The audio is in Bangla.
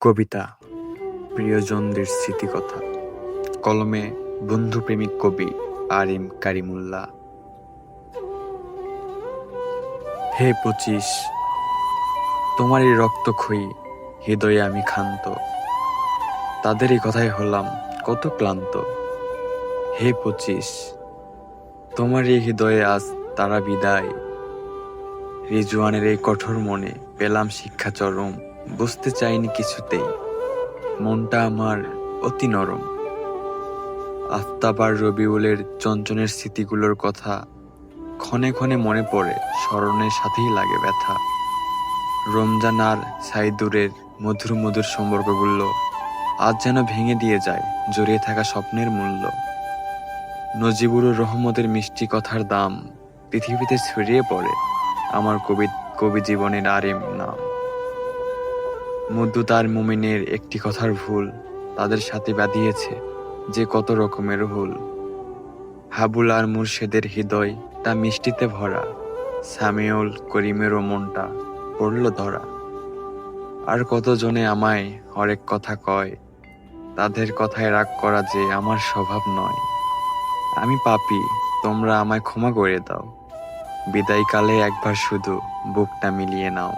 কবিতা, প্রিয়জনদের স্মৃতিকথা, কলমে বন্ধু প্রেমিক কবি আরিম এম কারিমুল্লাহ। হে পঁচিশ, তোমারই রক্তক্ষয়ী, হৃদয়ে আমি ক্ষান্ত। তাদেরই কথায় হলাম, কত ক্লান্ত। হে পঁচিশ, তোমারই হৃদয়ে আজ তারা বিদায়। রিজওয়ানের এই কঠোর মনে পেলাম শিক্ষা চরম বুঝতে চাইনি কিছুতেই। মনটা আমার অতি নরম। আফতাবার রবিউলের চঞ্চনের স্মৃতিগুলোর কথা ক্ষণে ক্ষণে মনে পড়ে, স্মরণের সাথেই লাগে ব্যথা। রমজান আর সাইদুরের মধুর মধুর সম্পর্কগুলো আজ যেন ভেঙে দিয়ে যায়, জড়িয়ে থাকা স্বপ্নের মূল্য। নজিবুর রহমতের মিষ্টি কথার দাম পৃথিবীতে ছড়িয়ে পড়ে আমার কবি কবি জীবনের আরেম নাম। মধ্য তার মুমিনের একটি কথার ভুল তাদের সাথে বাঁধিয়েছে যে কত রকমের ভুল। হাবুল আর মুর্শেদের হৃদয় তা মিষ্টিতে ভরা, সামিউল করিমেরও মনটা পড়ল ধরা। আর কতজনে আমায় হরেক কথা কয়, তাদের কথায় রাগ করা যে আমার স্বভাব নয়। আমি পাপি, তোমরা আমায় ক্ষমা করে দাও। বিদায়কালে একবার শুধু বুকটা মিলিয়ে নাও।